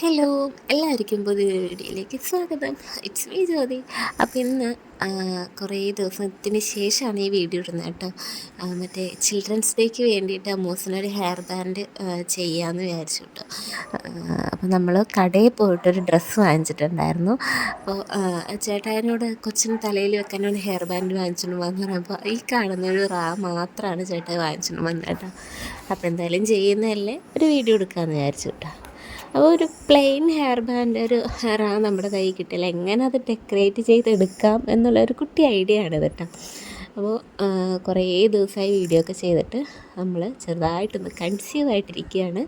Hello എല്ലാവർക്കും പുതിയ വീഡിയോയിലേക്ക് സ്വാഗതം. It's me Jyothi. അപ്പോൾ ഇന്ന് കുറേ ദിവസത്തിന് ശേഷമാണ് ഈ വീഡിയോ ഇടുന്നത് കേട്ടോ. മറ്റേ ചിൽഡ്രൻസ് ഡേക്ക് വേണ്ടിയിട്ട് അമ്മൂസിനൊരു ഹെയർ ബാൻഡ് ചെയ്യാമെന്ന് വിചാരിച്ചു കേട്ടോ. അപ്പോൾ നമ്മൾ കടയിൽ പോയിട്ടൊരു ഡ്രസ്സ് വാങ്ങിച്ചിട്ടുണ്ടായിരുന്നു. അപ്പോൾ ചേട്ടായനോട് കൊച്ചിന് തലയിൽ വെക്കാനൊരു ഹെയർ ബാൻഡ് വാങ്ങിച്ചിട്ടുണ്ട് വന്നു പറഞ്ഞപ്പോൾ ഈ കാണുന്ന ഒരു റാ മാത്രമാണ് ചേട്ടായി വാങ്ങിച്ചിട്ടുണ്ട് കേട്ടോ. അപ്പോൾ എന്തായാലും ചെയ്യുന്നതല്ലേ ഒരു വീഡിയോ എടുക്കാമെന്ന് വിചാരിച്ചു കേട്ടോ. അപ്പോൾ ഒരു പ്ലെയിൻ ഹെയർ ബാൻഡ് ഒരു ഹെയറാണ് നമ്മുടെ കയ്യിൽ കിട്ടില്ല. എങ്ങനെ അത് ഡെക്കറേറ്റ് ചെയ്തെടുക്കാം എന്നുള്ള ഒരു കുട്ടി ഐഡിയ ആണ് കേട്ടോ. അപ്പോൾ കുറേ ദിവസമായി വീഡിയോ ഒക്കെ ചെയ്തിട്ട് നമ്മൾ ചെറുതായിട്ടൊന്ന് കൺസീവ് ആയിട്ടിരിക്കുകയാണ്.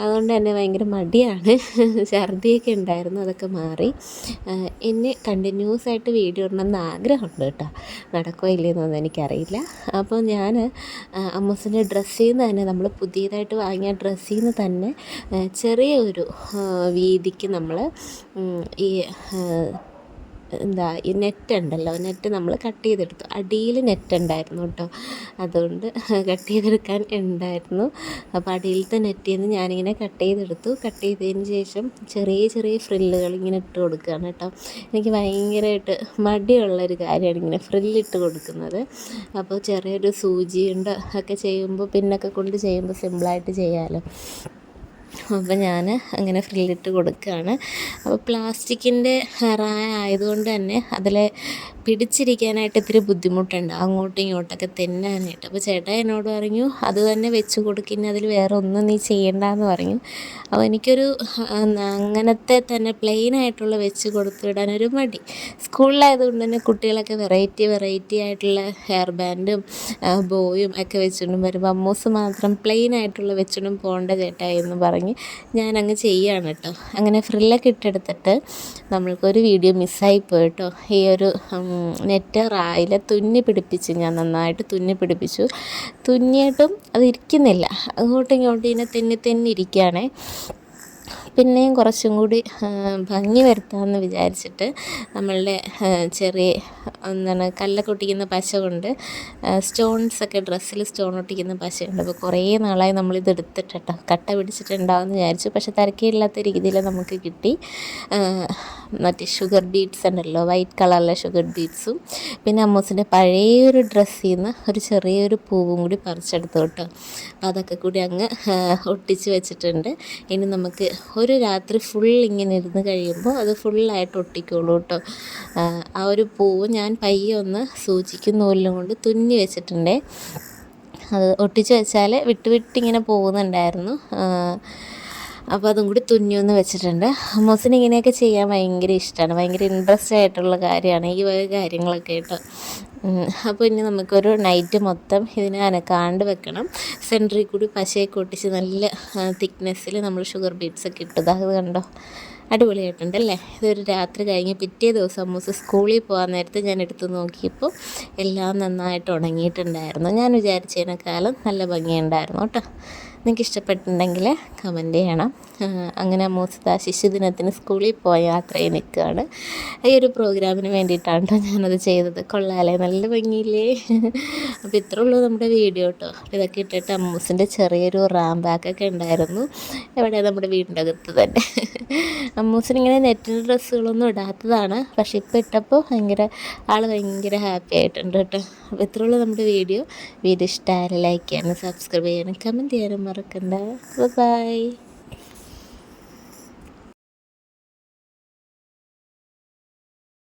അതുകൊണ്ട് തന്നെ ഭയങ്കര മടിയാണ്. ഛർദിയൊക്കെ ഉണ്ടായിരുന്നു അതൊക്കെ മാറി. എന്നെ കണ്ടിന്യൂസ് ആയിട്ട് വീഡിയോ ഇടണമെന്ന് ആഗ്രഹമുണ്ട് കേട്ടോ. നടക്കോ ഇല്ലയെന്നൊന്നും എനിക്കറിയില്ല. അപ്പോൾ ഞാൻ അമ്മൂസിന്റെ ഡ്രസ്സിൽ നിന്ന് തന്നെ നമ്മൾ പുതിയതായിട്ട് വാങ്ങിയ ഡ്രസ്സിൽ നിന്ന് തന്നെ ചെറിയ ഒരു വീതിക്ക് നമ്മൾ ഈ എന്താ ഈ നെറ്റ് ഉണ്ടല്ലോ നെറ്റ് നമ്മൾ കട്ട് ചെയ്തെടുത്തു. അടിയിൽ നെറ്റ് ഉണ്ടായിരുന്നു കേട്ടോ. അതുകൊണ്ട് കട്ട് ചെയ്തെടുക്കാൻ ഉണ്ടായിരുന്നു. അപ്പോൾ അടിയിലത്തെ നെറ്റിൽ നിന്ന് ഞാനിങ്ങനെ കട്ട് ചെയ്തെടുത്തു. കട്ട് ചെയ്തതിന് ശേഷം ചെറിയ ചെറിയ ഫ്രില്ലുകൾ ഇങ്ങനെ ഇട്ട് കൊടുക്കുകയാണ് കേട്ടോ. എനിക്ക് ഭയങ്കരമായിട്ട് മടിയുള്ളൊരു കാര്യമാണ് ഇങ്ങനെ ഫ്രില്ലിട്ട് കൊടുക്കുന്നത്. അപ്പോൾ ചെറിയൊരു സൂചി ഉണ്ട് ഒക്കെ ചെയ്യുമ്പോൾ പിന്നൊക്കെ കൊണ്ട് ചെയ്യുമ്പോൾ സിമ്പിളായിട്ട് ചെയ്യാമല്ലോ അപ്പോൾ ഞാൻ അങ്ങനെ ഫ്രില്ലിട്ട് കൊടുക്കുകയാണ്. അപ്പോൾ പ്ലാസ്റ്റിക്കിന്റെ റായ ആയതുകൊണ്ട് തന്നെ അതിൽ പിടിച്ചിരിക്കാനായിട്ട് ഇത്തിരി ബുദ്ധിമുട്ടുണ്ട്. അങ്ങോട്ടും ഇങ്ങോട്ടൊക്കെ തെന്നാനായിട്ട് അപ്പോൾ ചേട്ടൻ എന്നോട് പറഞ്ഞു അത് തന്നെ വെച്ച് കൊടുക്കുന്ന അതിൽ വേറെ ഒന്നും നീ ചെയ്യണ്ടെന്ന് പറഞ്ഞു. അപ്പോൾ എനിക്കൊരു അങ്ങനത്തെ തന്നെ പ്ലെയിൻ ആയിട്ടുള്ള വെച്ച് കൊടുത്തു വിടാനൊരു മടി. സ്കൂളിലായതുകൊണ്ട് തന്നെ കുട്ടികളൊക്കെ വെറൈറ്റി വെറൈറ്റി ആയിട്ടുള്ള ഹെയർ ബാൻഡും ബോയും ഒക്കെ വെച്ചുകൊണ്ടും വരുമ്പോൾ അമ്മൂസ് മാത്രം പ്ലെയിൻ ആയിട്ടുള്ള വെച്ചുകൊണ്ടും പോകേണ്ട ചേട്ടാ എന്ന് പറഞ്ഞ് ഞാനങ്ങ് ചെയ്യുകയാണ് കേട്ടോ. അങ്ങനെ ഫ്രില്ലൊക്കെ ഇട്ടെടുത്തിട്ട് നമ്മൾക്കൊരു വീഡിയോ മിസ്സായി പോയിട്ടോ ഈ ഒരു നെറ്റ് റായിൽ തുന്നി പിടിപ്പിച്ച് ഞാൻ നന്നായിട്ട് തുന്നി പിടിപ്പിച്ചു. തുന്നിയിട്ടും അത് ഇരിക്കുന്നില്ല അങ്ങോട്ടും ഇങ്ങോട്ടും ഇങ്ങനെ തെന്നി തെന്നി ഇരിക്കുകയാണേ പിന്നെയും കുറച്ചും കൂടി ഭംഗി വരുത്താമെന്ന് വിചാരിച്ചിട്ട് നമ്മളുടെ ചെറിയ എന്താണ് കല്ലൊക്കെ ഒട്ടിക്കുന്ന പശ കൊണ്ട് സ്റ്റോൺസൊക്കെ ഡ്രസ്സിൽ സ്റ്റോൺ ഒട്ടിക്കുന്ന പശയുണ്ട് അപ്പോൾ കുറേ നാളായി നമ്മളിത് എടുത്തിട്ടോ കട്ട പിടിച്ചിട്ടുണ്ടാവുമെന്ന് വിചാരിച്ചു. പക്ഷെ തിരക്കിയില്ലാത്ത രീതിയിൽ നമുക്ക് കിട്ടി. മറ്റേ ഷുഗർ ബീഡ്സ് ഉണ്ടല്ലോ വൈറ്റ് കളറിലെ ഷുഗർ ബീഡ്സും പിന്നെ അമ്മൂസിന്റെ പഴയൊരു ഡ്രസ്സിൽ നിന്ന് ഒരു ചെറിയൊരു പൂവും കൂടി പറിച്ചെടുത്തു കേട്ടോ. അപ്പോൾ അതൊക്കെ കൂടി അങ്ങ് ഒട്ടിച്ച് വെച്ചിട്ടുണ്ട്. ഇനി നമുക്ക് ഒരു രാത്രി ഫുൾ ഇങ്ങനെ ഇരുന്ന് കഴിയുമ്പോൾ അത് ഫുള്ളായിട്ട് ഒട്ടിക്കോളൂ കേട്ടോ. ആ ഒരു പൂവ് ഞാൻ പയ്യെ ഒന്ന് സൂചിക്കും നൂലിലും കൊണ്ട് തുന്നി വെച്ചിട്ടുണ്ടേ. അത് ഒട്ടിച്ച് വെച്ചാൽ വിട്ട് വിട്ടിങ്ങനെ പോകുന്നുണ്ടായിരുന്നു. അപ്പോൾ അതും കൂടി തുന്നിയൊന്ന് വെച്ചിട്ടുണ്ട്. മോസിന് ഇങ്ങനെയൊക്കെ ചെയ്യാൻ ഭയങ്കര ഇഷ്ടമാണ് ഭയങ്കര ഇൻട്രസ്റ്റ് ആയിട്ടുള്ള കാര്യമാണ് ഈ വക കാര്യങ്ങളൊക്കെ കേട്ടോ. അപ്പോൾ ഇനി നമുക്കൊരു നൈറ്റ് മൊത്തം ഇതിനെ അനക്കാണ്ട് വെക്കണം. സെന്ററിൽ കൂടി പശയൊക്കെ കൊട്ടിച്ച് നല്ല തിക്നെസ്സിൽ നമ്മൾ ഷുഗർ ബീറ്റ്സ് ഒക്കെ ഇട്ടത്. അത് കണ്ടോ? അടിപൊളിയായിട്ടുണ്ടല്ലേ ഇതൊരു രാത്രി കഴിഞ്ഞ് പിറ്റേ ദിവസം അമ്മൂസ് സ്കൂളിൽ പോകാൻ നേരത്തെ ഞാൻ എടുത്ത് നോക്കിയപ്പോൾ എല്ലാം നന്നായിട്ട് ഉണങ്ങിയിട്ടുണ്ടായിരുന്നു. ഞാൻ വിചാരിച്ചതിനേക്കാളും നല്ല ഭംഗിയുണ്ടായിരുന്നു കേട്ടോ. നിങ്ങൾക്ക് ഇഷ്ടപ്പെട്ടിട്ടുണ്ടെങ്കിൽ കമന്റ് ചെയ്യണം. അങ്ങനെ മൂസത ശിശുദിനത്തിന് സ്കൂളിൽ പോയ യാത്രയിൽ നിൽക്കുകയാണ്. ഈ ഒരു പ്രോഗ്രാമിന് വേണ്ടിയിട്ടാണ് കേട്ടോ ഞാനത് ചെയ്തത്. കൊള്ളാലേ നല്ല ഭംഗിയില്ലേ? അപ്പോൾ ഇത്രേ ഉള്ളൂ നമ്മുടെ വീഡിയോ കേട്ടോ. ഇതൊക്കെ ഇട്ടിട്ട് അമ്മൂസിന്റെ ചെറിയൊരു റാം ബാക്കൊക്കെ ഉണ്ടായിരുന്നു. എവിടെ? നമ്മുടെ വീടിന്റെ അകത്ത് തന്നെ. അമ്മൂസിനിങ്ങനെ നെറ്റിന്റെ ഡ്രസ്സുകളൊന്നും ഇടാത്തതാണ്. പക്ഷേ ഇപ്പോൾ ഇട്ടപ്പോൾ ഭയങ്കര ആൾ ഭയങ്കര ഹാപ്പി ആയിട്ടുണ്ട് കേട്ടോ. അപ്പോൾ ഇത്രേ ഉള്ളൂ നമ്മുടെ വീഡിയോ. വീഡിയോ ഇഷ്ടമായാലും ലൈക്ക് ചെയ്യാനും സബ്സ്ക്രൈബ് ചെയ്യാനും കമന്റ് ചെയ്യാനും മറക്കണ്ട. ബൈ.